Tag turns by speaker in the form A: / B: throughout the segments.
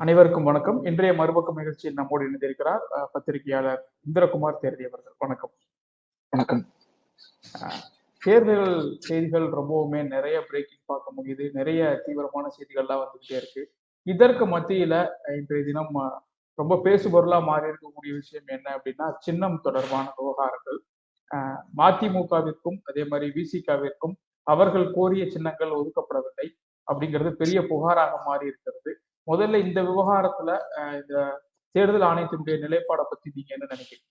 A: அனைவருக்கும் வணக்கம். இன்றைய மறுபக்கம் நிகழ்ச்சியில் நம்மோடு இணைந்திருக்கிறார் பத்திரிகையாளர் இந்திரகுமார் தேர்தி அவர்கள். வணக்கம்.
B: வணக்கம்.
A: தேர்தல் செய்திகள் ரொம்பவுமே நிறைய பிரேக்கிங் பார்க்க முடியுது. நிறைய தீவிரமான செய்திகள்லாம் வந்துகிட்டே இருக்கு. இதற்கு மத்தியில இன்றைய தினம் ரொம்ப பேசுபொருளா மாறி இருக்கக்கூடிய விஷயம் என்ன அப்படின்னா சின்னம் தொடர்பான விவகாரங்கள். மதிமுகவிற்கும் அதே மாதிரி விசிகாவிற்கும் அவர்கள் கோரிய சின்னங்கள் ஒதுக்கப்படவில்லை அப்படிங்கிறது பெரிய புகாராக மாறி இருக்கிறது. முதல்ல இந்த விவகாரத்துல இந்த தேர்தல் ஆணையத்தினுடைய நிலைப்பாடை பத்தி நீங்க என்ன நினைக்கிறீங்க?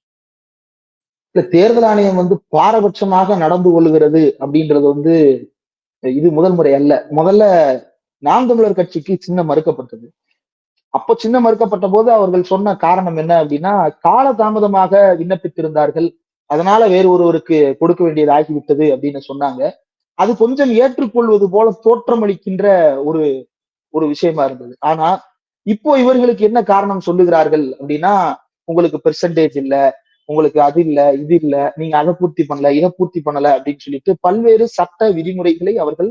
B: இல்ல தேர்தல் ஆணையம் வந்து பாரபட்சமாக நடந்து கொள்கிறது அப்படின்றது வந்து இது முதல் முறை அல்ல. முதல்ல நாம் தமிழர் கட்சிக்கு சின்ன மறுக்கப்பட்டது. அப்போ சின்ன மறுக்கப்பட்ட போது அவர்கள் சொன்ன காரணம் என்ன அப்படின்னா கால தாமதமாக விண்ணப்பித்திருந்தார்கள். அதனால வேறு ஒருவருக்கு கொடுக்க வேண்டியது ஆகிவிட்டது அப்படின்னு சொன்னாங்க. அது கொஞ்சம் ஏற்றுக்கொள்வது போல தோற்றமளிக்கின்ற ஒரு ஒரு விஷயமா இருந்தது. ஆனா இப்போ இவர்களுக்கு என்ன காரணம் சொல்லுகிறார்கள் அப்படின்னா உங்களுக்கு பெர்சன்டேஜ் இல்ல உங்களுக்கு அது இல்ல இது இல்ல நீங்க அதை பூர்த்தி பண்ணல இதை பூர்த்தி பண்ணல அப்படின்னு சொல்லிட்டு பல்வேறு சட்ட விதிமுறைகளை அவர்கள்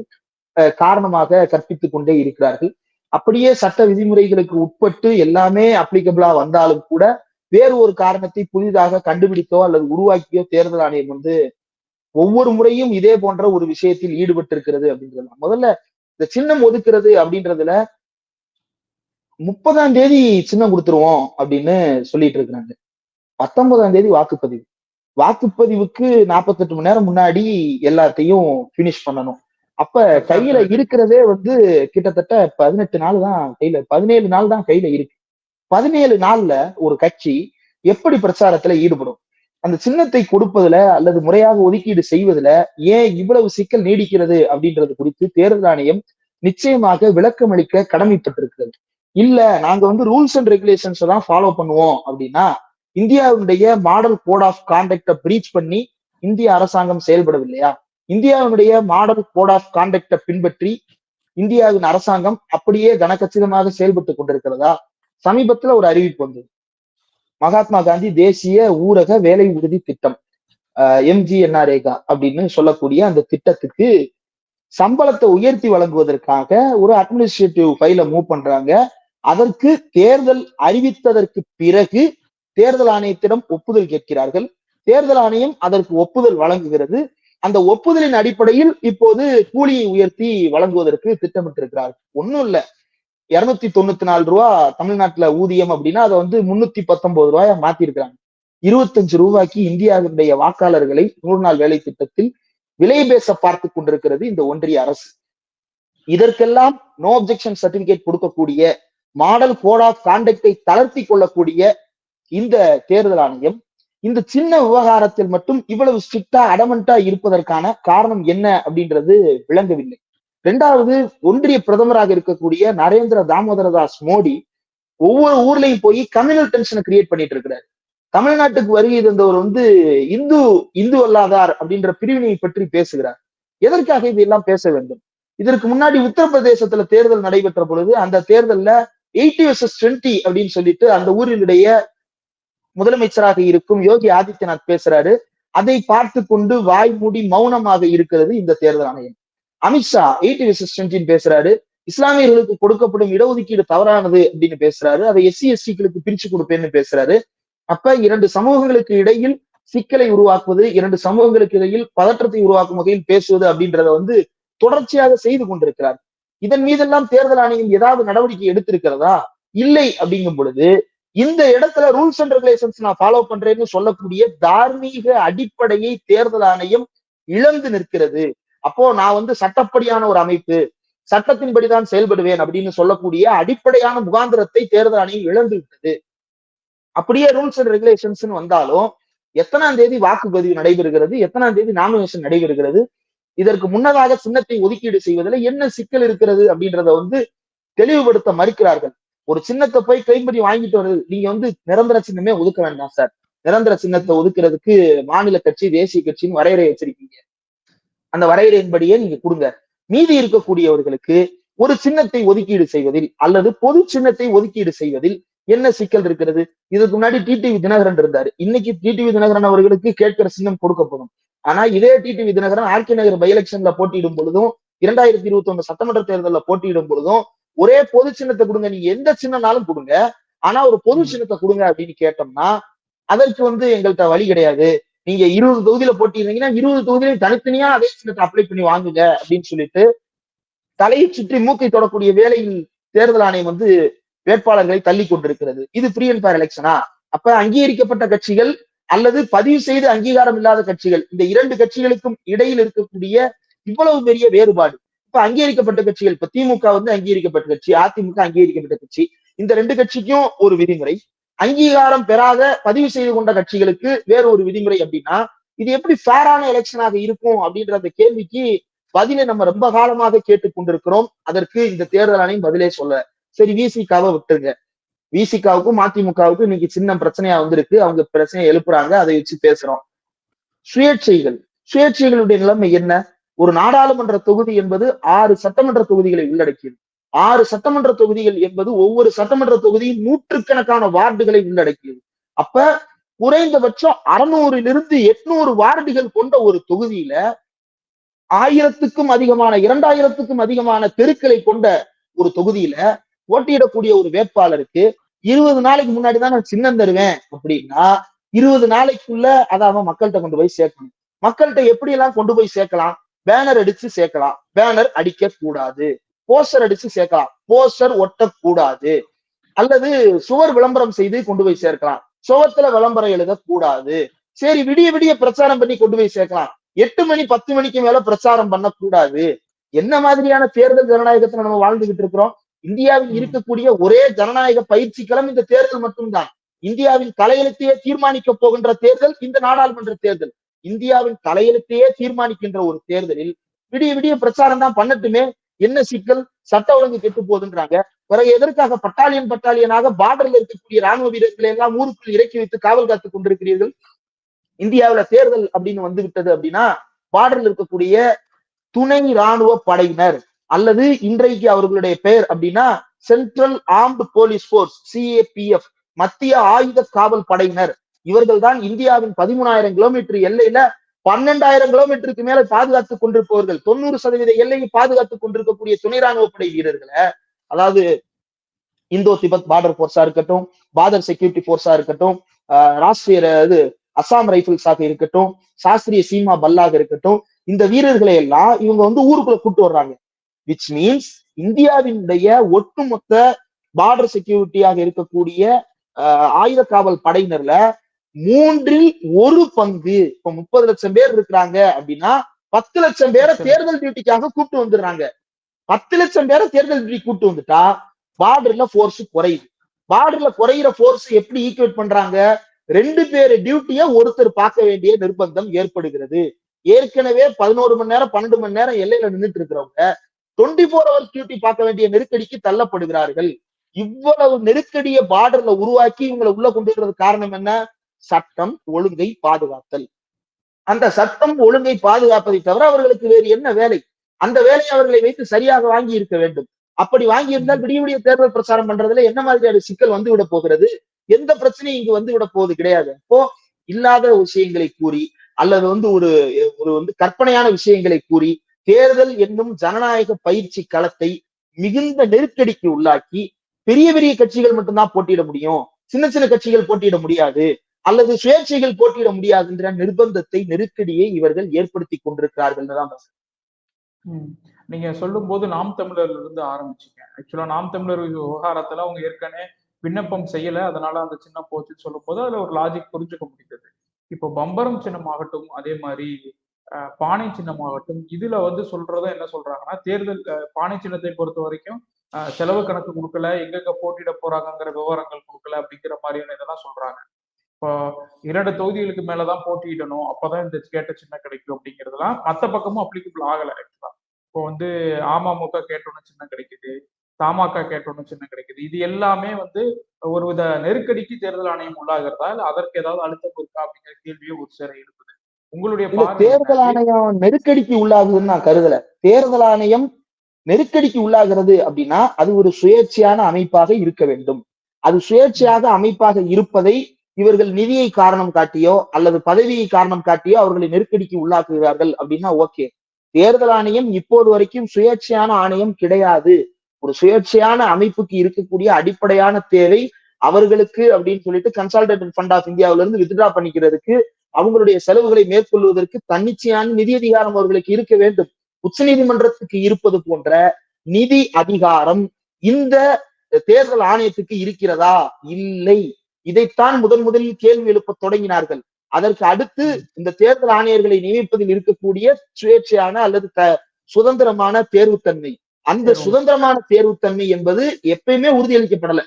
B: காரணமாக கற்பித்துக் கொண்டே இருக்கிறார்கள். அப்படியே சட்ட விதிமுறைகளுக்கு உட்பட்டு எல்லாமே அப்ளிகபிளா வந்தாலும் கூட வேறு ஒரு காரணத்தை புதிதாக கண்டுபிடிக்கோ அல்லது உருவாக்கியோ தேர்தல் ஆணையம் வந்து ஒவ்வொரு முறையும் இதே போன்ற ஒரு விஷயத்தில் ஈடுபட்டிருக்கிறது அப்படின்னு சொல்லலாம் முதல்ல இந்த சின்னம் ஒதுக்குறது அப்படின்றதுல முப்பதாம் தேதி சின்னம் கொடுத்துருவோம் அப்படின்னு சொல்லிட்டு இருக்கிறாங்க. பத்தொன்பதாம் தேதி வாக்குப்பதிவு. வாக்குப்பதிவுக்கு நாற்பத்தெட்டு மணி நேரம் முன்னாடி எல்லாத்தையும் பினிஷ் பண்ணணும். அப்ப கையில இருக்கிறதே வந்து கிட்டத்தட்ட பதினெட்டு நாள் தான் கையில பதினேழு நாள் தான் கையில இருக்கு. பதினேழு நாள்ல ஒரு கட்சி எப்படி பிரச்சாரத்துல ஈடுபடும்? அந்த சின்னத்தை கொடுப்பதுல அல்லது முறையாக ஒதுக்கீடு செய்வதுல ஏன் இவ்வளவு சிக்கல் நீடிக்கிறது அப்படின்றது குறித்து தேர்தல் ஆணையம் நிச்சயமாக விளக்கம் அளிக்க கடமைப்பட்டிருக்கிறது. இல்ல நாங்க வந்து ரூல்ஸ் அண்ட் ரெகுலேஷன்ஸ் தான் ஃபாலோ பண்ணுவோம் அப்படின்னா இந்தியாவுடைய மாடல் கோட் ஆஃப் கான்டக்டை பிரீச் பண்ணி இந்திய அரசாங்கம் செயல்படவில்லையா? இந்தியாவுடைய மாடல் கோட் ஆஃப் கான்டக்டை பின்பற்றி இந்தியாவின் அரசாங்கம் அப்படியே கனகச்சிதமாக செயல்பட்டு கொண்டிருக்கிறதா? சமீபத்துல ஒரு அறிவிப்பு வந்தது. மகாத்மா காந்தி தேசிய ஊரக வேலை உறுதி திட்டம் எம்ஜிஎன்ஆர்ஏகா அப்படின்னு சொல்லக்கூடிய அந்த திட்டத்துக்கு சம்பளத்தை உயர்த்தி வழங்குவதற்காக ஒரு அட்மினிஸ்ட்ரேட்டிவ் ஃபைல மூவ் பண்றாங்க. அதற்கு தேர்தல் அறிவித்ததற்கு பிறகு தேர்தல் ஆணையத்திடம் ஒப்புதல் கேட்கிறார்கள். தேர்தல் ஆணையம் அதற்கு ஒப்புதல் வழங்குகிறது. அந்த ஒப்புதலின் அடிப்படையில் இப்போது கூலியை உயர்த்தி வழங்குவதற்கு திட்டமிட்டிருக்கிறார்கள். ஒண்ணும் இல்ல. இருநூத்தி தொண்ணூத்தி நாலு ரூபா தமிழ்நாட்டுல ஊதியம் அப்படின்னா அதை வந்து முன்னூத்தி பத்தொன்பது ரூபாயா மாத்திருக்கிறாங்க. இருபத்தஞ்சு ரூபாய்க்கு இந்தியாவினுடைய வாக்காளர்களை நூறு நாள் வேலை திட்டத்தில் விலை பேச பார்த்து கொண்டிருக்கிறது இந்த ஒன்றிய அரசு. இதற்கெல்லாம் நோ அப்செக்ஷன் சர்டிபிகேட் கொடுக்கக்கூடிய மாடல் கோட் ஆஃப் கான்டக்டை தளர்த்தி கொள்ளக்கூடிய இந்த தேர்தல் ஆணையம் இந்த சின்ன விவகாரத்தில் மட்டும் இவ்வளவு ஸ்ட்ரிக்டா அடமண்டா இருப்பதற்கான காரணம் என்ன அப்படின்றது விளங்கவில்லை. ரெண்டாவது ஒன்றிய பிரதமராக இருக்கக்கூடிய நரேந்திர தாமோதர தாஸ் மோடி ஒவ்வொரு ஊர்லயும் போய் கம்யூனல் டென்ஷனை கிரியேட் பண்ணிட்டு இருக்கிறாரு. தமிழ்நாட்டுக்கு வருகை தந்தவர் வந்து இந்து இந்து அல்லாதார் அப்படின்ற பிரிவினை பற்றி பேசுகிறார். எதற்காக இதெல்லாம் பேச வேண்டும்? இதற்கு முன்னாடி உத்தரப்பிரதேசத்துல தேர்தல் நடைபெற்ற பொழுது அந்த தேர்தல்ல எயிட்டி வர்சஸ் டுவெண்ட்டி அப்படின்னு சொல்லிட்டு அந்த ஊரினுடைய முதலமைச்சராக இருக்கும் யோகி ஆதித்யநாத் பேசுறாரு. அதை பார்த்து கொண்டு வாய் மூடி மௌனமாக இருக்கிறது இந்த தேர்தல் ஆணையம். அமித்ஷா எயிட்டி வர்சஸ் பேசுறாரு. இஸ்லாமியர்களுக்கு கொடுக்கப்படும் இடஒதுக்கீடு தவறானது அப்படின்னு பேசுறாரு. அதை எஸ்சி எஸ்டிகளுக்கு பிரிச்சு கொடுப்பேன்னு பேசுறாரு. அப்ப இரண்டு சமூகங்களுக்கு இடையில் சிக்கலை உருவாக்குவது இரண்டு சமூகங்களுக்கு இடையில் பதற்றத்தை உருவாக்கும் வகையில் பேசுவது அப்படின்றத வந்து தொடர்ச்சியாக செய்து கொண்டிருக்கிறார். இதன் மீதெல்லாம் தேர்தல் ஆணையம் ஏதாவது நடவடிக்கை எடுத்திருக்கிறதா? இல்லை அப்படிங்கும் பொழுது இந்த இடத்துல ரூல்ஸ் அண்ட் ரெகுலேஷன்ஸ் நான் ஃபாலோ பண்றேன்னு சொல்லக்கூடிய தார்மீக அடிப்படையை தேர்தல் ஆணையம் இழந்து நிற்கிறது. அப்போ நான் வந்து சட்டப்படியான ஒரு அமைப்பு சட்டத்தின்படிதான் செயல்படுவேன் அப்படின்னு சொல்லக்கூடிய அடிப்படையான முகாந்திரத்தை தேர்தல் ஆணையம் இழந்து விட்டது. அப்படியே ரூல்ஸ் அண்ட் ரெகுலேஷன்ஸ் வந்தாலும் எத்தனாம் தேதி வாக்குப்பதிவு நடைபெறுகிறது எத்தனாம் தேதி நாமினேஷன் நடைபெறுகிறது இதற்கு முன்னதாக சின்னத்தை ஒதுக்கீடு செய்வதில் என்ன சிக்கல் இருக்கிறது அப்படின்றத வந்து தெளிவுபடுத்த மறுக்கிறார்கள். ஒரு சின்னத்தை போய் கைம்படி வாங்கிட்டு வருது நீங்க வந்து நிரந்தர சின்னமே ஒதுக்க வேண்டாம் சார். நிரந்தர சின்னத்தை ஒதுக்குறதுக்கு மாநில கட்சி தேசிய கட்சின்னு வரையறை வச்சிருக்கீங்க. அந்த வரையறையின்படியே நீங்க கொடுங்க. மீதி இருக்கக்கூடியவர்களுக்கு ஒரு சின்னத்தை ஒதுக்கீடு செய்வதில் அல்லது பொது சின்னத்தை ஒதுக்கீடு செய்வதில் என்ன சிக்கல் இருக்கிறது? இதுக்கு முன்னாடி டிடிவி தினகரன் இருந்தாரு. இன்னைக்கு டிடிவி தினகரன் அவர்களுக்கு கேட்கிற சின்னம் கொடுக்கப்படும். ஆனா இதே TTV Dhinakaran RK Nagar by எலெக்ஷன்ல போட்டியிடும் பொழுதும் இரண்டாயிரத்தி இருபத்தி ஒண்ணு சட்டமன்ற தேர்தலில் போட்டியிடும் பொழுதும் ஒரே பொது சின்னத்தை கொடுங்க. நீங்க எந்த சின்னனாலும் கொடுங்க. ஆனா ஒரு பொது சின்னத்தை கொடுங்க அப்படின்னு கேட்டோம்னா அதற்கு வந்து எங்கள்கிட்ட வழி கிடையாது. நீங்க இருபது தொகுதியில போட்டிருந்தீங்கன்னா இருபது தொகுதியிலையும் தனித்தனியா அதே சின்னத்தை அப்ளை பண்ணி வாங்குங்க அப்படின்னு சொல்லிட்டு தலையை சுற்றி மூக்கை தொடக்கூடிய வேலையில் தேர்தல் ஆணையம் வந்து வேட்பாளர்களை தள்ளி கொண்டிருக்கிறது. இது ஃப்ரீ அண்ட் ஃபேர் எலெக்ஷனா அப்ப அங்கீகரிக்கப்பட்ட கட்சிகள் அல்லது பதிவு செய்து அங்கீகாரம் இல்லாத கட்சிகள் இந்த இரண்டு கட்சிகளுக்கும் இடையில் இருக்கக்கூடிய இவ்வளவு பெரிய வேறுபாடு. இப்ப அங்கீகரிக்கப்பட்ட கட்சிகள் இப்ப திமுக வந்து அங்கீகரிக்கப்பட்ட கட்சி அதிமுக அங்கீகரிக்கப்பட்ட கட்சி இந்த ரெண்டு கட்சிக்கும் ஒரு விதிமுறை. அங்கீகாரம் பெறாத பதிவு செய்து கொண்ட கட்சிகளுக்கு வேற ஒரு விதிமுறை அப்படின்னா இது எப்படி ஃபேரான எலெக்ஷனாக இருக்கும் அப்படின்ற அந்த கேள்விக்கு பதிலை நம்ம ரொம்ப காலமாக கேட்டுக் கொண்டிருக்கிறோம். அதற்கு இந்த தேர்தல் ஆணையம் பதிலே சொல்ல சரி விசிகாவை விட்டுருங்க. விசிகாவுக்கும் அதிமுகவுக்கும் இன்னைக்கு சின்ன பிரச்சனையா வந்திருக்கு. அவங்க பிரச்சனையை எழுப்புறாங்க. அதை வச்சு பேசுறோம். சுயேட்சைகள். சுயேட்சைகளுடைய நிலைமை என்ன? ஒரு நாடாளுமன்ற தொகுதி என்பது ஆறு சட்டமன்ற தொகுதிகளை உள்ளடக்கியது. ஆறு சட்டமன்ற தொகுதிகள் என்பது ஒவ்வொரு சட்டமன்ற தொகுதியும் நூற்றுக்கணக்கான வார்டுகளை உள்ளடக்கியது. அப்ப குறைந்தபட்சம் அறுநூறிலிருந்து எட்நூறு வார்டுகள் கொண்ட ஒரு தொகுதியில ஆயிரத்துக்கும் அதிகமான இரண்டாயிரத்துக்கும் அதிகமான தெருக்களை கொண்ட ஒரு தொகுதியில போட்டியிடக்கூடிய ஒரு வேட்பாளருக்கு இருபது நாளைக்கு முன்னாடி தான் நான் சின்னம் தருவேன் அப்படின்னா இருபது நாளைக்குள்ள அதை அவன் மக்கள்கிட்ட கொண்டு போய் சேர்க்கணும். மக்கள்கிட்ட எப்படி எல்லாம் கொண்டு போய் சேர்க்கலாம்? பேனர் அடிச்சு சேர்க்கலாம். பேனர் அடிக்க கூடாது போஸ்டர் அடிச்சு சேர்க்கலாம். போஸ்டர் ஒட்டக்கூடாது. அல்லது சுவர் விளம்பரம் செய்து கொண்டு போய் சேர்க்கலாம். சுவத்துல விளம்பரம் எழுதக்கூடாது. சரி விடிய விடிய பிரச்சாரம் பண்ணி கொண்டு போய் சேர்க்கலாம். எட்டு மணி பத்து மணிக்கு மேல பிரச்சாரம் பண்ணக்கூடாது. என்ன மாதிரியான தேர்தல் ஜனநாயகத்துல நம்ம வாழ்ந்துகிட்டு இருக்கிறோம்? இந்தியாவில். இருக்கக்கூடிய ஒரே ஜனநாயக பயிற்சி களம் இந்த தேர்தல் மட்டும்தான். இந்தியாவின் தலையெழுத்தையே தீர்மானிக்க போகின்ற தேர்தல் இந்த நாடாளுமன்ற தேர்தல். இந்தியாவின் தலையெழுத்தையே தீர்மானிக்கின்ற ஒரு தேர்தலில் விடிய விடிய பிரச்சாரம் தான் பண்ணட்டுமே. என்ன சிக்கல்? சட்ட ஒழுங்கு கெட்டு போகுதுன்றாங்க பிறகு எதற்காக பட்டாலியன் பட்டாலியனாக பார்டர்ல இருக்கக்கூடிய ராணுவ வீரர்களை எல்லாம் ஊருக்குள் இறக்கி வைத்து காவல் காத்துக் கொண்டிருக்கிறீர்கள்? இந்தியாவில தேர்தல் அப்படின்னு வந்து விட்டது அப்படின்னா பார்டர்ல இருக்கக்கூடிய துணை ராணுவ படையினர் அல்லது இன்றைக்கு அவர்களுடைய பெயர் அப்படின்னா central armed police force CAPF மத்திய ஆயுத காவல் படையினர். இவர்கள் தான் இந்தியாவின் பதிமூணாயிரம் கிலோமீட்டர் எல்லையில பன்னெண்டாயிரம் கிலோமீட்டருக்கு மேல பாதுகாத்துக் கொண்டிருப்பவர்கள் தொண்ணூறு சதவீத எல்லையை பாதுகாத்துக் கொண்டிருக்கக்கூடிய துணை ராணுவ படை வீரர்களை அதாவது இந்தோ திபத் பார்டர் போர்ஸா இருக்கட்டும் பார்டர் செக்யூரிட்டி போர்ஸா இருக்கட்டும் ஆஹ் ராஷ்டிரிய இது அசாம் ரைபிள்ஸாக இருக்கட்டும் சாஸ்திரிய சீமா பல்லாக இருக்கட்டும் இந்த வீரர்களை எல்லாம் இவங்க வந்து ஊருக்குள்ள கூட்டு வர்றாங்க. விச் மீன்ஸ் இந்தியாவினுடைய ஒட்டுமொத்த பார்டர் செக்யூரிட்டியாக இருக்கக்கூடிய ஆஹ் ஆயுத காவல் படையினர்ல மூன்றில் ஒரு பங்கு. இப்ப முப்பது லட்சம் பேர் இருக்கிறாங்க அப்படின்னா பத்து லட்சம் பேரை தேர்தல் டியூட்டிக்காக கூப்பிட்டு வந்துடுறாங்க. பத்து லட்சம் பேரை தேர்தல் டியூட்டி கூப்பிட்டு வந்துட்டா பார்டர்ல போர்ஸ் குறையுது. பார்டர்ல குறையிற போர்ஸ் எப்படி ஈக்குவேட் பண்றாங்க? ரெண்டு பேர் டியூட்டிய ஒருத்தர் பார்க்க வேண்டிய நிர்பந்தம் ஏற்படுகிறது. ஏற்கனவே பதினோரு மணி நேரம் பன்னெண்டு மணி நேரம் எல்லையில நின்றுட்டு இருக்கிறவங்க டுவெண்ட்டி ஃபோர் ஹவர்ஸ் டியூட்டி பார்க்க வேண்டிய நெருக்கடிக்கு தள்ளப்படுகிறார்கள். இவ்வளவு நெருக்கடியை பார்டர்ல உருவாக்கி இவங்களை உள்ள கொண்டு காரணம் என்ன? சட்டம் ஒழுங்கை பாதுகாத்தல். அந்த சட்டம் ஒழுங்கை பாதுகாப்பதை தவிர அவர்களுக்கு வேறு என்ன வேலை? அந்த வேலையை அவர்களை வைத்து சரியாக வாங்கி இருக்க வேண்டும். அப்படி வாங்கி இருந்தால் விடிய விடிய தேர்தல் பிரச்சாரம் பண்றதுல என்ன மாதிரியான சிக்கல் வந்து விட போகிறது? எந்த பிரச்சனையும் இங்கு வந்து விட போவது கிடையாது. அப்போ இல்லாத விஷயங்களை கூறி அல்லது வந்து ஒரு ஒரு வந்து கற்பனையான விஷயங்களை கூறி தேர்தல் என்னும் ஜனநாயக பயிற்சி களத்தை மிகுந்த நெருக்கடிக்கு உள்ளாக்கி பெரிய பெரிய கட்சிகள் மட்டும்தான் போட்டியிட முடியும். சின்ன சின்ன கட்சிகள் போட்டியிட முடியாது. அல்லது சுயேட்சைகள் போட்டியிட முடியாதுன்ற நிர்பந்தத்தை நெருக்கடியை இவர்கள் ஏற்படுத்தி கொண்டிருக்கிறார்கள் தான்
A: நீங்க சொல்லும் சொல்லும்போது நாம் தமிழர்ல இருந்து ஆரம்பிச்சீங்க. ஆக்சுவலா நாம் தமிழர் விவகாரத்துல அவங்க ஏற்கனவே விண்ணப்பம் செய்யல. அதனால அந்த சின்ன போச்சுன்னு சொல்லும் போது அதுல ஒரு லாஜிக் புரிஞ்சுக்க முடிந்தது. இப்போ பம்பரம் சின்னமாகட்டும் அதே மாதிரி பானை சின்னமாகட்டும் இதுல வந்து சொல்றத என்ன சொல்றாங்கன்னா தேர்தல் பானை சின்னத்தை பொறுத்த வரைக்கும் செலவு கணக்கு கொடுக்கல எங்கெங்க போட்டியிட போறாங்கங்கிற விவரங்கள் கொடுக்கல அப்படிங்கிற மாதிரியான இதெல்லாம் சொல்றாங்க. இப்போ இரண்டு தொகுதிகளுக்கு மேலதான் போட்டியிடணும். அப்பதான் இந்த கேட்ட சின்ன கிடைக்கும் அப்படிங்கிறதுலாம் மத்த பக்கமும் அப்ளிகபிள் ஆகல ஆக்சுவலா இப்போ வந்து அமமுக கேட்டோன்னு சின்னம் கிடைக்குது. தமாக கேட்டோன்னு சின்னம் கிடைக்குது. இது எல்லாமே வந்து ஒருவித நெருக்கடிக்கு தேர்தல் ஆணையம் உள்ளாகிறதா இல்ல அதற்கு ஏதாவது அழுத்தம் இருக்கா அப்படிங்கிற கேள்வியை ஒரு சேர எழுப்புது. உங்களுடைய
B: தேர்தல்? ஆணையம் நெருக்கடிக்கு உள்ளாகுதுன்னு நான் கருதல. தேர்தல் ஆணையம் நெருக்கடிக்கு உள்ளாகிறது அப்படின்னா அது ஒரு சுயேட்சையான அமைப்பாக இருக்க வேண்டும். அது சுயேட்சையாக அமைப்பாக இருப்பதை இவர்கள் நிதியை காரணம் காட்டியோ அல்லது பதவியை காரணம் காட்டியோ அவர்களை நெருக்கடிக்கு உள்ளாக்குகிறார்கள் அப்படின்னா ஓகே. தேர்தல் ஆணையம் இப்போது வரைக்கும் சுயேட்சையான ஆணையம் கிடையாது. ஒரு சுயேட்சையான அமைப்புக்கு இருக்கக்கூடிய அடிப்படையான தேவை அவர்களுக்கு அப்படின்னு சொல்லிட்டு கன்சால்டேட்டட் ஃபண்ட் ஆஃப் இந்தியாவில இருந்து வித்ட்ரா பண்ணிக்கிறதுக்கு அவங்களுடைய செலவுகளை மேற்கொள்வதற்கு தன்னிச்சையான நிதி அதிகாரம் அவர்களுக்கு இருக்க வேண்டும். உச்சநீதிமன்றத்துக்கு இருப்பது போன்ற நிதி அதிகாரம் இந்த தேர்தல் ஆணையத்துக்கு இருக்கிறதா? இல்லை. இதைத்தான் முதன் முதலில் கேள்வி எழுப்ப தொடங்கினார்கள். அதற்கு அடுத்து இந்த தேர்தல் ஆணையர்களை நியமிப்பதில் இருக்கக்கூடிய சுயேட்சையான அல்லது சுதந்திரமான தேர்வுத்தன்மை. அந்த. சுதந்திரமான தேர்வுத்தன்மை என்பது எப்பயுமே உறுதியளிக்கப்படல.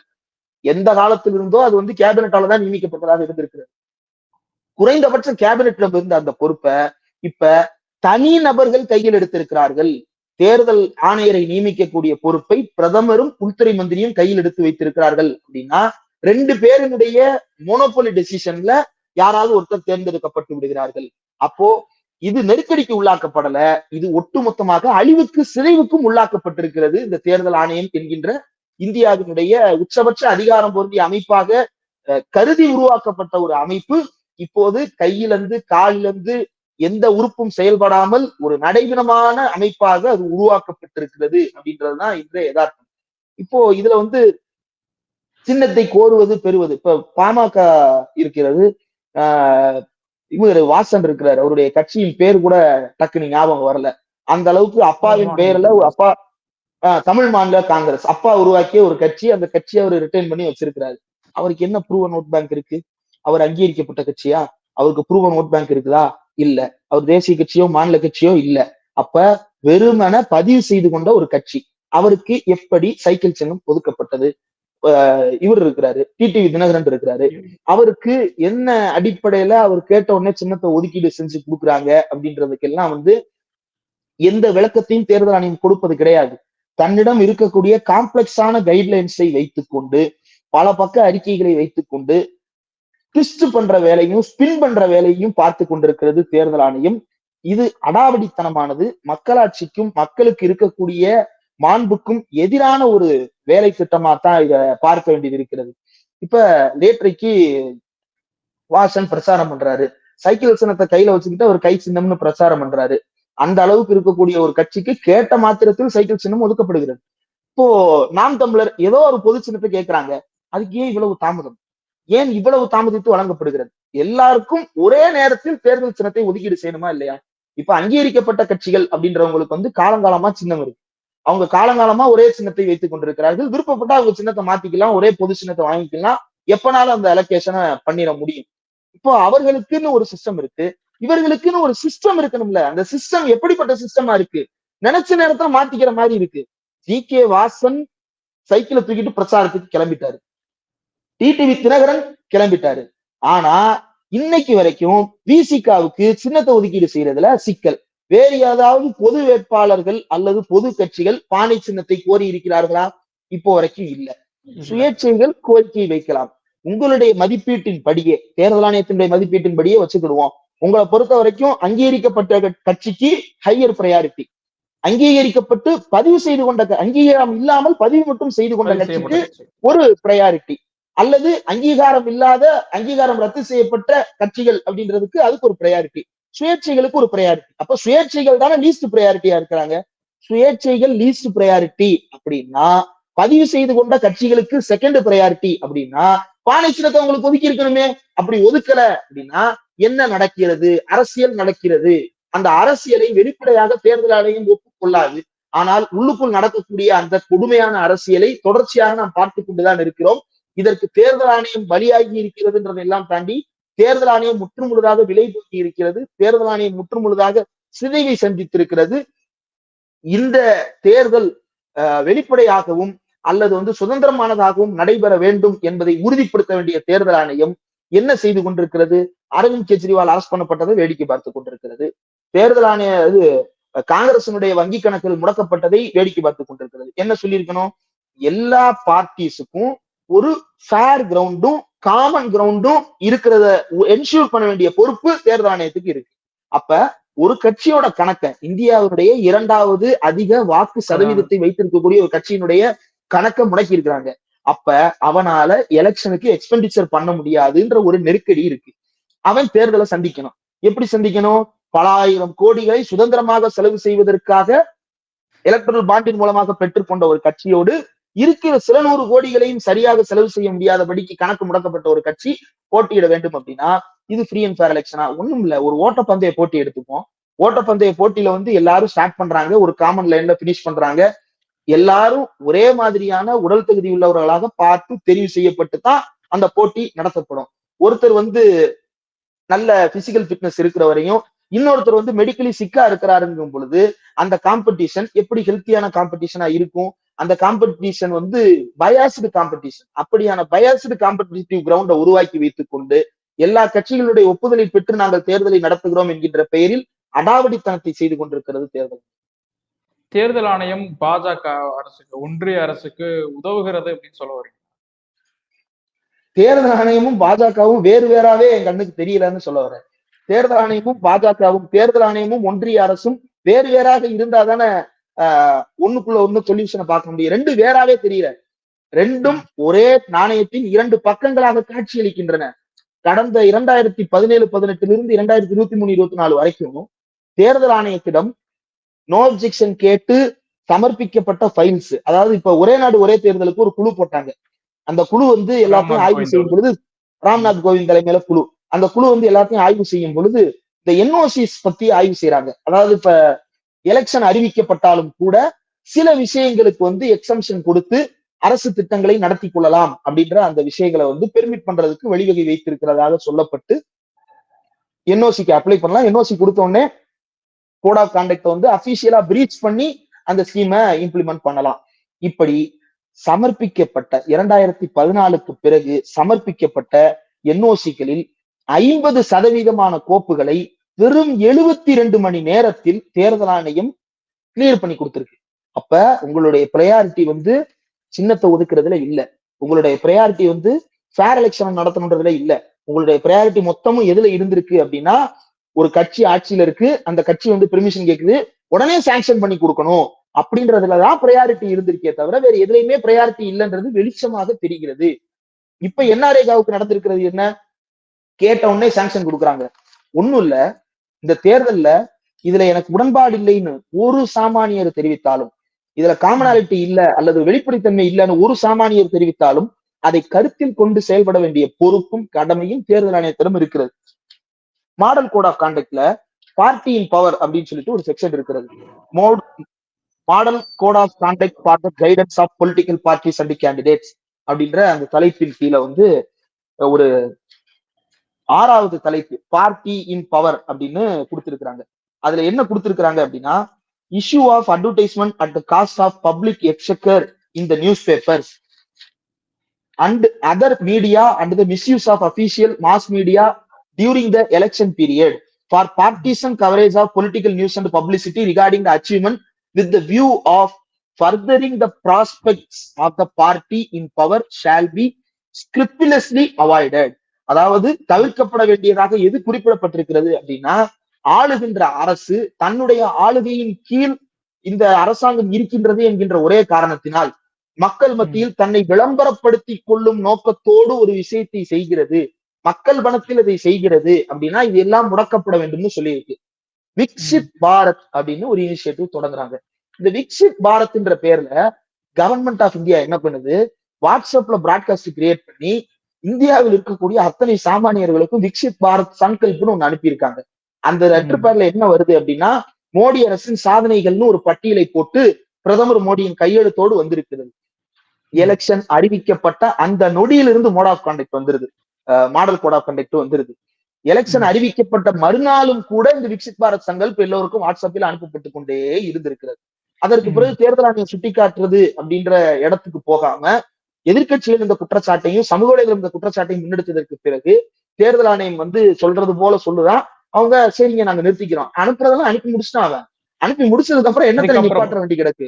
B: எந்த காலத்தில் இருந்தோ அது வந்து கேபினட்டால தான் நியமிக்கப்பட்டதாக இருந்திருக்கிறது. குறைந்தபட்சம் கேபினெட்ல இருந்த அந்த பொறுப்பை இப்ப தனி நபர்கள் கையில் எடுத்திருக்கிறார்கள். தேர்தல் ஆணையரை நியமிக்கக்கூடிய பொறுப்பை பிரதமரும் உள்துறை மந்திரியும் கையில் எடுத்து வைத்திருக்கிறார்கள் அப்படின்னா ரெண்டு பேருனுடைய மோனோபோலி டெசிஷன்ல யாராவது ஒருத்தர் தேர்ந்தெடுக்கப்பட்டு விடுகிறார்கள். அப்போ இது நெருக்கடிக்கு உள்ளாக்கப்படல இது ஒட்டுமொத்தமாக அழிவுக்கு சிதைவுக்கும் உள்ளாக்கப்பட்டிருக்கிறது. இந்த தேர்தல் ஆணையம் என்கின்ற இந்தியாவினுடைய உச்சபட்ச அதிகாரம் பொருந்திய அமைப்பாக அஹ், கருதி உருவாக்கப்பட்ட ஒரு அமைப்பு இப்போது கையிலிருந்து காலிலிருந்து எந்த உறுப்பும் செயல்படாமல் ஒரு நடைபெறமான அமைப்பாக அது உருவாக்கப்பட்டிருக்கிறது அப்படின்றதுதான் இன்றைய யதார்த்தம். இப்போ இதுல வந்து சின்னத்தை கோருவது பெறுவது. இப்ப பாமக இருக்கிறது ஆஹ் இவர் வாசன் இருக்கிறார். அவருடைய கட்சியின் பேர் கூட டக்குனு ஞாபகம் வரல. அந்த அளவுக்கு அப்பாவின்
A: ஆமா.
B: பெயர்ல ஒரு அப்பா தமிழ் மாநில காங்கிரஸ். அப்பா உருவாக்கிய ஒரு கட்சி அந்த கட்சியை அவர் ரிட்டைன் பண்ணி வச்சிருக்கிறாரு. அவருக்கு என்ன ப்ரூவன் நோட் பேங்க் இருக்கு? அவர் அங்கீகரிக்கப்பட்ட கட்சியா? அவருக்கு ப்ரூவன் நோட் பேங்க் இருக்குதா? இல்ல. அவர் தேசிய கட்சியோ மாநில கட்சியோ இல்ல. அப்ப வெறுமன பதிவு செய்து கொண்ட ஒரு கட்சி. அவருக்கு எப்படி சைக்கிள் சின்னம் ஒதுக்கப்பட்டது? இவர் இருக்கிறாரு டிடிவி தினகரன் இருக்கிறாரு. அவருக்கு என்ன அடிப்படையில அவர் கேட்ட உடனே சின்னத்தை ஒதுக்கீடு செஞ்சு கொடுக்குறாங்க அப்படின்றதுக்கெல்லாம் வந்து எந்த விளக்கத்தையும் தேர்தல் ஆணையம் கொடுப்பது கிடையாது. தன்னிடம் இருக்கக்கூடிய காம்ப்ளெக்ஸான கைட்லைன்ஸை வைத்துக்கொண்டு பல பக்க அறிக்கைகளை வைத்துக்கொண்டு ட்விஸ்ட் பண்ற வேலையும் ஸ்பின் பண்ற வேலையும் பார்த்து கொண்டிருக்கிறது தேர்தல் ஆணையம். இது அடாவடித்தனமானது. மக்களாட்சிக்கும் மக்களுக்கு இருக்கக்கூடிய மாண்புக்கும் எதிரான ஒரு வேலை திட்டமா தான் இத பார்க்க வேண்டியது இருக்கிறது. இப்ப நேற்றைக்கு வாசன் பிரச்சாரம் பண்றாரு. சைக்கிள் சின்னத்தை கையில வச்சுக்கிட்டு ஒரு கை சின்னம்னு பிரச்சாரம் பண்றாரு. அந்த அளவுக்கு இருக்கக்கூடிய ஒரு கட்சிக்கு கேட்ட மாத்திரத்தில் சைக்கிள் சின்னம் ஒதுக்கப்படுகிறது. இப்போ நாம் தமிழர் ஏதோ ஒரு பொது சின்னத்தை கேட்கிறாங்க அதுக்கு ஏன் இவ்வளவு தாமதம்? ஏன் இவ்வளவு தாமதித்து வழங்கப்படுகிறது? எல்லாருக்கும் ஒரே நேரத்தில் தேர்தல் சின்னத்தை ஒதுக்கீடு செய்யணுமா இல்லையா? இப்ப அங்கீகரிக்கப்பட்ட கட்சிகள் அப்படின்றவங்களுக்கு வந்து காலங்காலமா சின்னம் இருக்கு. அவங்க காலங்காலமா ஒரே சின்னத்தை வைத்துக் கொண்டிருக்கிறார்கள். விருப்பப்பட்டா அவங்க சின்னத்தை மாத்திக்கலாம் ஒரே பொது சின்னத்தை வாங்கிக்கலாம். எப்பனாலும் அந்த அலோகேஷனை பண்ணிட முடியும். இப்போ அவர்களுக்குன்னு ஒரு சிஸ்டம் இருக்கு. இவர்களுக்குன்னு ஒரு சிஸ்டம் இருக்கணும்ல. அந்த சிஸ்டம் எப்படிப்பட்ட சிஸ்டமா இருக்கு? நினைச்ச நேரத்துல மாத்திக்கிற மாதிரி இருக்கு. ஜி கே வாசன் சைக்கிளை தூக்கிட்டு பிரச்சாரத்துக்கு கிளம்பிட்டாரு. டிடிவி தினகரன் கிளம்பிட்டாரு. ஆனா இன்னைக்கு வரைக்கும் விசிகாவுக்கு சின்னத்தை ஒதுக்கீடு செய்யறதுல சிக்கல். வேறு ஏதாவது பொது வேட்பாளர்கள் அல்லது பொது கட்சிகள் பானை சின்னத்தை கோரி இருக்கிறார்களா இப்போ வரைக்கும் இல்ல. சுயேட்சைகள் கோரிக்கை வைக்கலாம். உங்களுடைய மதிப்பீட்டின் படியே தேர்தல் ஆணையத்தினுடைய மதிப்பீட்டின் படியே வச்சுக்கிடுவோம். உங்களை பொறுத்த வரைக்கும் அங்கீகரிக்கப்பட்ட கட்சிக்கு ஹையர் ப்ரையாரிட்டி அங்கீகரிக்கப்பட்டு பதிவு செய்து கொண்ட அங்கீகாரம் இல்லாமல் பதிவு மட்டும் செய்து கொண்ட கட்சிக்கு. ஒரு ப்ரையாரிட்டி அல்லது அங்கீகாரம் இல்லாத அங்கீகாரம் ரத்து செய்யப்பட்ட கட்சிகள் அப்படின்றதுக்கு அதுக்கு ஒரு ப்ரையாரிட்டி சுயேட்சைகளுக்கு ஒரு ப்ரையாரிட்டி அப்ப சுயேட்சைகள் தானே லீஸ்ட் ப்ரையாரிட்டியா இருக்கிறாங்க. சுயேட்சைகள் லீஸ்ட் ப்ரையாரிட்டி அப்படின்னா பதிவு செய்து கொண்ட கட்சிகளுக்கு செகண்ட் ப்ரையாரிட்டி அப்படின்னா பானை உங்களுக்கு ஒதுக்கி இருக்கணுமே அப்படி ஒதுக்கல அப்படின்னா என்ன நடக்கிறது? அரசியல் நடக்கிறது. அந்த அரசியலை வெளிப்படையாக தேர்தல் ஆணையம் ஒப்புக்கொள்ளாது ஆனால் உள்ளுக்குள் நடக்கக்கூடிய அந்த கொடுமையான அரசியலை தொடர்ச்சியாக நாம் பார்த்து கொண்டுதான் இருக்கிறோம். இதற்கு தேர்தல் ஆணையம் பலியாகி இருக்கிறதுன்றதை எல்லாம் தாண்டி தேர்தல் ஆணையம் முற்றுமுழுதாக விலை தூக்கி இருக்கிறது. தேர்தல் ஆணையம் முற்றுமுழுதாக சிதைவை சந்தித்திருக்கிறது. இந்த தேர்தல் வெளிப்படையாகவும் அல்லது வந்து சுதந்திரமானதாகவும் நடைபெற வேண்டும் என்பதை உறுதிப்படுத்த வேண்டிய தேர்தல் ஆணையம் என்ன செய்து கொண்டிருக்கிறது? அரவிந்த் கெஜ்ரிவால் அரசு பண்ணப்பட்டதை வேடிக்கை பார்த்து கொண்டிருக்கிறது. தேர்தல் ஆணைய இது காங்கிரசினுடைய வங்கி கணக்கில் முடக்கப்பட்டதை வேடிக்கை பார்த்து கொண்டிருக்கிறது. என்ன சொல்லியிருக்கணும்? எல்லா பார்ட்டிஸுக்கும் ஒரு ஃபேர் கிரவுண்டும் காமன் கிரவுண்டும் இருக்கிறத என்ஷூர் பண்ண வேண்டிய பொறுப்பு தேர்தல் ஆணையத்துக்கு இருக்கு. அப்ப ஒரு கட்சியோட கணக்கை இந்தியாவுடைய இரண்டாவது அதிக வாக்கு சதவீதத்தை வைத்திருக்கக்கூடிய ஒரு கட்சியினுடைய கணக்கை முடக்கி இருக்கிறாங்க அப்ப அவனால எலெக்ஷனுக்கு எக்ஸ்பெண்டிச்சர் பண்ண முடியாதுன்ற ஒரு நெருக்கடி இருக்கு. அவன் தேர்தலை சந்திக்கணும். எப்படி சந்திக்கணும்? பல ஆயிரம் கோடிகளை சுதந்திரமாக செலவு செய்வதற்காக எலக்ட்ரல் பாண்டின் மூலமாக பெற்றுக்கொண்ட ஒரு கட்சியோடு இருக்கிற சில நூறு கோடிகளையும் சரியாக செலவு செய்ய முடியாதபடிக்கு கணக்கு முடக்கப்பட்ட ஒரு கட்சி போட்டியிட வேண்டும் அப்படின்னா இது ஃப்ரீ அண்ட் ஃபேர் எலெக்ஷனா ஒண்ணும் இல்ல. ஒரு ஓட்டப்பந்தய போட்டி எடுத்துப்போம். ஓட்டப்பந்தய போட்டியில வந்து எல்லாரும் ஸ்டார்ட் பண்றாங்க. ஒரு காமன் லைன்ல பினிஷ் பண்றாங்க. எல்லாரும் ஒரே மாதிரியான உடல் தகுதி உள்ளவர்களாக பார்த்து தெரிவு செய்யப்பட்டு தான் அந்த போட்டி நடத்தப்படும். ஒருத்தர் வந்து நல்ல பிசிக்கல் ஃபிட்னஸ் இருக்கிற வரையும் இன்னொருத்தர் வந்து மெடிக்கலி சிக்கா இருக்கிறாருங்கும் பொழுது அந்த காம்படிஷன் எப்படி ஹெல்த்தியான காம்படிஷனா இருக்கும்? அந்த காம்படிஷன் வந்து பயாஸ்டு காம்படிஷன் அப்படியான பயாஸ்டு காம்படிட்டிவ் கிரவுண்டை உருவாக்கி வைத்துக் கொண்டு எல்லா கட்சிகளுடைய ஒப்புதலை பெற்று நாங்கள் தேர்தலை நடத்துகிறோம் என்கின்ற பெயரில் அடாவடித்தனத்தை செய்து கொண்டிருக்கிறது தேர்தல்.
A: தேர்தல் ஆணையம் பாஜக அரசுக்கு ஒன்றிய அரசுக்கு உதவுகிறது அப்படின்னு சொல்ல வரீங்க.
B: தேர்தல் ஆணையமும் பாஜகவும் வேறு வேறாவே என் கண்ணுக்கு தெரியலன்னு சொல்ல வரேன். தேர்தல் ஆணையமும் பாஜகவும் தேர்தல் ஆணையமும் ஒன்றிய அரசும் வேறு வேறாக இருந்தா தானே ஆஹ் ஒண்ணுக்குள்ள ஒண்ணு சொல்யூஷனை பார்க்க முடியும். ரெண்டு வேறாவே தெரியல. ரெண்டும் ஒரே நாணயத்தின் இரண்டு பக்கங்களாக காட்சியளிக்கின்றன கடந்த இரண்டாயிரத்தி பதினேழு பதினெட்டுல இருந்து இரண்டாயிரத்தி இருபத்தி மூணு இருபத்தி நாலு வரைக்கும் தேர்தல் ஆணையத்திடம் நோ அப்ஜெக்ஷன் கேட்டு சமர்ப்பிக்கப்பட்ட ஃபைல்ஸ் அதாவது இப்ப ஒரே நாடு ஒரே தேர்தலுக்கு ஒரு குழு போட்டாங்க. அந்த குழு வந்து எல்லாத்தையும் ஆய்வு செய்யும் பொழுது ராம்நாத் கோவிந்த் தலைமையில குழு. அந்த குழு வந்து எல்லாத்தையும் ஆய்வு செய்யும் பொழுது இந்த என்ஓசிஸ் பத்தி ஆய்வு செய்யறாங்க அதாவது இப்ப எலெக்ஷன் அறிவிக்கப்பட்டாலும் கூட சில விஷயங்களுக்கு வந்து எக்ஸம்ஷன் கொடுத்து அரசு திட்டங்களை நடத்தி கொள்ளலாம் அப்படின்ற அந்த விஷயங்களை வந்து பெர்மிட் பண்றதுக்கு வழிவகை வைத்திருக்கிறதாக சொல்லப்பட்டு என்ஓசிக்கு அப்ளை பண்ணலாம். என்ஓசி கொடுத்த உடனே கோட் ஆஃப் கான்டக்ட் வந்து அபிஷியலா பிரீச் பண்ணி அந்த ஸ்கீமை இம்ப்ளிமெண்ட் பண்ணலாம். இப்படி சமர்ப்பிக்கப்பட்ட இரண்டாயிரத்தி பதினாலுக்கு பிறகு சமர்ப்பிக்கப்பட்ட என்ஓசிகளில் ஐம்பது சதவீதமான கோப்புகளை வெறும் எழுபத்தி ரெண்டு மணி நேரத்தில் தேர்தல் ஆணையம் கிளியர் பண்ணி கொடுத்துருக்கு. அப்ப உங்களுடைய ப்ரையாரிட்டி வந்து சின்னத்தை ஒதுக்குறதுல இல்ல. உங்களுடைய ப்ரையாரிட்டி வந்து ஃபேர் எலெக்ஷன் நடத்தணுன்றதுல இல்ல. உங்களுடைய ப்ரையாரிட்டி மொத்தமும் எதுல இருந்திருக்கு அப்படின்னா ஒரு கட்சி ஆட்சியில இருக்கு. அந்த கட்சி வந்து பெர்மிஷன் கேக்குது. உடனே சாங்ஷன் பண்ணி கொடுக்கணும். அப்படின்றதுலதான் ப்ரையாரிட்டி இருந்திருக்கே தவிர வேற எதுலையுமே ப்ரையாரிட்டி இல்லைன்றது வெளிச்சமாக தெரிகிறது. இப்ப என்ஆர்ஏகாவுக்கு நடந்திருக்கிறது என்ன? கேட்ட உடனே சாங்ஷன் கொடுக்குறாங்க. ஒண்ணும் இல்ல. இந்த தேர்தல்ல இதுல எனக்கு உடன்பாடு இல்லைன்னு ஒரு சாமானியர் தெரிவித்தாலும் இதுல காமனாலிட்டி இல்ல அல்லது வெளிப்படைத்தன்மை இல்லைன்னு ஒரு சாமானியர் தெரிவித்தாலும் அதை கருத்தில் கொண்டு செயல்பட வேண்டிய பொறுப்பும் கடமையும் தேர்தல் ஆணையத்திடம் இருக்கிறது. மாடல் கோட் ஆஃப் கான்டக்ட்ல பார்ட்டியின் பவர் அப்படின்னு சொல்லிட்டு ஒரு செக்ஷன் இருக்கிறது. Mode model code of conduct for the guidance of political parties and candidates அப்படின்ற அந்த தலைப்பின் கீழே வந்து ஒரு ஆறாவது தலைப்பு பார்ட்டி இன் பவர் அப்படின்னு கொடுத்திருக்கிறாங்க. அதுல என்ன கொடுத்திருக்கிறாங்க அப்படின்னா issue of advertisement at the cost of public exchequer in the news papers and other media and the misuse of official mass media during the election period for partisan coverage of political news and publicity regarding the achievement with the view of furthering the prospects of the party in power shall be scrupulously avoided அதாவது தவிர்க்கப்பட வேண்டியதாக எது குறிப்பிடப்பட்டிருக்கிறது அப்படின்னா ஆளுகின்ற அரசு தன்னுடைய ஆளுகையின் கீழ் இந்த அரசாங்கம் இருக்கின்றது என்கின்ற ஒரே காரணத்தினால் மக்கள் மத்தியில் தன்னை விளம்பரப்படுத்தி கொள்ளும் நோக்கத்தோடு ஒரு விஷயத்தை செய்கிறது. மக்கள் பணத்தில் இதை செய்கிறது அப்படின்னா இது எல்லாம் முடக்கப்பட வேண்டும்னு சொல்லியிருக்கு. விக்ஷித் பாரத் அப்படின்னு ஒரு இனிஷியேட்டிவ் தொடங்குறாங்க. இந்த விக்ஷித் பாரத்ன்ற பேர்ல கவர்மெண்ட் ஆஃப் இந்தியா என்ன பண்ணுது? வாட்ஸ்அப்ல பிராட்காஸ்ட் கிரியேட் பண்ணி இந்தியாவில் இருக்கக்கூடிய அத்தனை சாமானியர்களுக்கும் விக்ஷித் பாரத் சங்கல்ப்னு ஒண்ணு அனுப்பியிருக்காங்க. அந்த லெட்டர் பேர்ல என்ன வருது அப்படின்னா மோடி அரசின் சாதனைகள்னு ஒரு பட்டியலை போட்டு பிரதமர் மோடியின் கையெழுத்தோடு வந்திருக்கிறது. எலெக்ஷன் அறிவிக்கப்பட்ட அந்த நொடியிலிருந்து மோட் ஆஃப் கான்டக்ட் வந்துருது. மாடல் கோட் ஆஃப் கண்டக்ட் வந்துருது. எலெக்ஷன் அறிவிக்கப்பட்ட மறுநாளும் கூட இந்த விக்சித் பாரத் சங்கல்ப் எல்லோருக்கும் வாட்ஸ்அப்பில் அனுப்பப்பட்டு கொண்டே இருந்திருக்கிறது. அதற்கு பிறகு தேர்தல் ஆணையம் சுட்டிக்காட்டுறது அப்படின்ற இடத்துக்கு போகாம எதிர்கட்சிகள் இந்த குற்றச்சாட்டையும் சமூக வலைதளம் இந்த குற்றச்சாட்டையும் முன்னெடுத்ததற்கு பிறகு தேர்தல் ஆணையம் வந்து சொல்றது போல சொல்லுதான் அவங்க சரிங்க நாங்க நிறுத்திக்கிறோம். அனுப்புறதெல்லாம் அனுப்பி முடிச்சுட்டான் அவன் அனுப்பி முடிச்சதுக்கு அப்புறம் என்ன. நிப்பாட்ட வேண்டி கிடக்கு.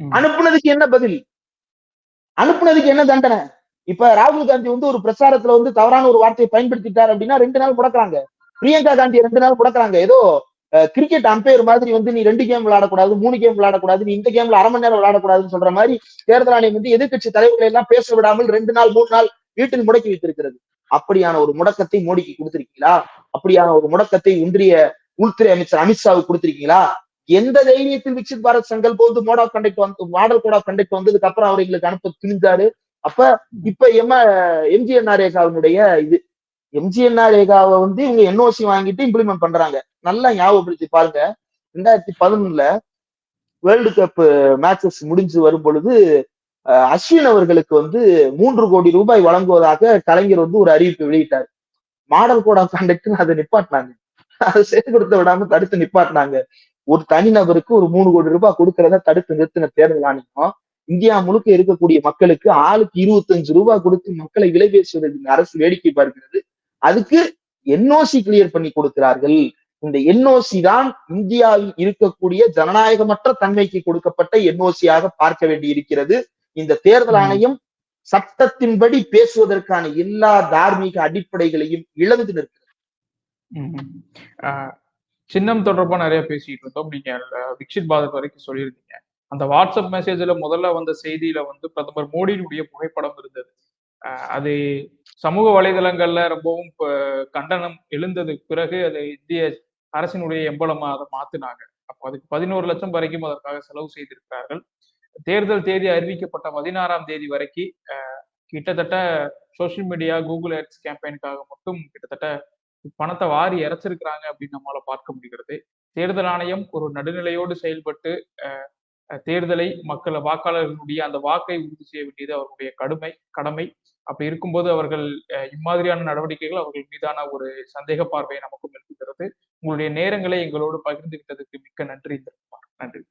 B: அனுப்புனதுக்கு என்ன பதில்? அனுப்புனதுக்கு என்ன தண்டனை? இப்ப ராகுல் காந்தி வந்து ஒரு பிரச்சாரத்துல வந்து தவறான ஒரு வார்த்தையை பயன்படுத்திட்டார் அப்படின்னா ரெண்டு நாள் முடக்குறாங்க. பிரியங்கா காந்தி ரெண்டு நாள் முடக்குறாங்க. ஏதோ கிரிக்கெட் அம்பையர் மாதிரி வந்து நீ ரெண்டு கேம் விளையாடக்கூடாது மூணு கேம் விளையாடக்கூடாது நீ இந்த கேம்ல அரை மணி நேரம் விளையாடக்கூடாதுன்னு சொல்ற மாதிரி தேர்தல் ஆணையம் வந்து எதிர்கட்சி தலைவர்களை எல்லாம் பேச விடாமல் ரெண்டு நாள் மூணு நாள் வீட்டில் முடக்கி வைத்திருக்கிறது. அப்படியான ஒரு முடக்கத்தை மோடிக்கு கொடுத்திருக்கீங்களா? அப்படியான ஒரு முடக்கத்தை ஒன்றிய உள்துறை அமைச்சர் அமித்ஷாவுக்கு கொடுத்திருக்கீங்களா? எந்த தைரியத்தில் விக்சித் பாரத் சங்கல் போது மோட் ஆஃப் கண்டக்ட் வந்து மாடல் கோட் ஆஃப் கண்டக்ட் வந்ததுக்கு அப்புறம் அவர் எங்களுக்கு அனுப்ப துணிந்தாரு. அப்ப இப்ப எம் எம்ஜிஎன்ஆர் ரேகாவினுடைய இது எம்ஜிஎன்ஆர் ரேகாவை வந்து இவங்க என்ஓசி வாங்கிட்டு இம்ப்ளிமெண்ட் பண்றாங்க. நல்லா ஞாபகப்படுத்தி பாருங்க. ரெண்டாயிரத்தி பதினொன்னுல வேர்ல்டு கப் மேட்சஸ் முடிஞ்சு வரும் பொழுது அஹ், அஸ்வின் அவர்களுக்கு வந்து மூன்று கோடி ரூபாய் வழங்குவதாக கலைஞர் வந்து ஒரு அறிவிப்பு வெளியிட்டார். மாடல் கோட் ஆஃப் கண்டக்ட் அதை நிப்பாட்டினாங்க. அதை சேர்த்து கொடுத்த விடாம தடுத்து நிப்பாட்டினாங்க. ஒரு தனிநபருக்கு ஒரு மூணு கோடி ரூபாய் கொடுக்கறத தடுத்து நிறுத்தின தேர்தல் ஆணையம் இந்தியா முழுக்க இருக்கக்கூடிய மக்களுக்கு ஆளுக்கு இருபத்தஞ்சு ரூபாய் கொடுத்து மக்களை விலை பேசுவதற்கு அரசு வேடிக்கை பார்க்கிறது. அதுக்கு என்ஓசி கிளியர் பண்ணி கொடுக்கிறார்கள். இந்த என்ஓசி தான் இந்தியாவில் இருக்கக்கூடிய ஜனநாயகமற்ற தன்மைக்கு கொடுக்கப்பட்ட என்ஓசியாக பார்க்க வேண்டி இருக்கிறது இந்த தேர்தல். ஆணையம் சட்டத்தின்படி பேசுவதற்கான எல்லா தார்மீக அடிப்படைகளையும் இழந்து நிற்கிறது.
A: சின்னம் தொடர்பா நிறைய பேசிட்டு இருந்தோம். நீங்க விக்ஷித் பாதத் வரைக்கும் சொல்லியிருந்தீங்க. அந்த வாட்ஸ்அப் மெசேஜ்ல முதல்ல வந்த செய்தியில வந்து பிரதமர் மோடியினுடைய புகைப்படம் இருந்தது. அது சமூக வலைதளங்கள்ல ரொம்பவும் கண்டனம் எழுந்ததுக்கு பிறகு அதை இந்திய அரசினுடைய எம்பலமாக அதை மாத்தினாங்க. அப்போ அதுக்கு பதினோரு லட்சம் வரைக்கும் அதற்காக செலவு செய்திருக்கிறார்கள். தேர்தல் தேதி அறிவிக்கப்பட்ட பதினாறாம் தேதி வரைக்கும் கிட்டத்தட்ட சோசியல் மீடியா கூகுள் ஆட்ஸ் கேம்பெயினுக்காக மட்டும் கிட்டத்தட்ட பணத்தை வாரி இறைச்சிருக்கிறாங்க அப்படின்னு நம்மளால பார்க்க முடிகிறது. தேர்தல் ஆணையம் ஒரு நடுநிலையோடு செயல்பட்டு அஹ், தேர்தலை மக்கள் வாக்காளர்களுடைய அந்த வாக்கை உறுதி செய்ய வேண்டியது அவர்களுடைய கடுமை கடமை. அப்படி இருக்கும்போது அவர்கள் அஹ், இம்மாதிரியான நடவடிக்கைகள் அவர்கள் மீதான ஒரு சந்தேக பார்வையை நமக்கும் எழுப்புகிறது உங்களுடைய நேரங்களை எங்களோடு பகிர்ந்துகிட்டதுக்கு மிக்க நன்றி இந்த நன்றி.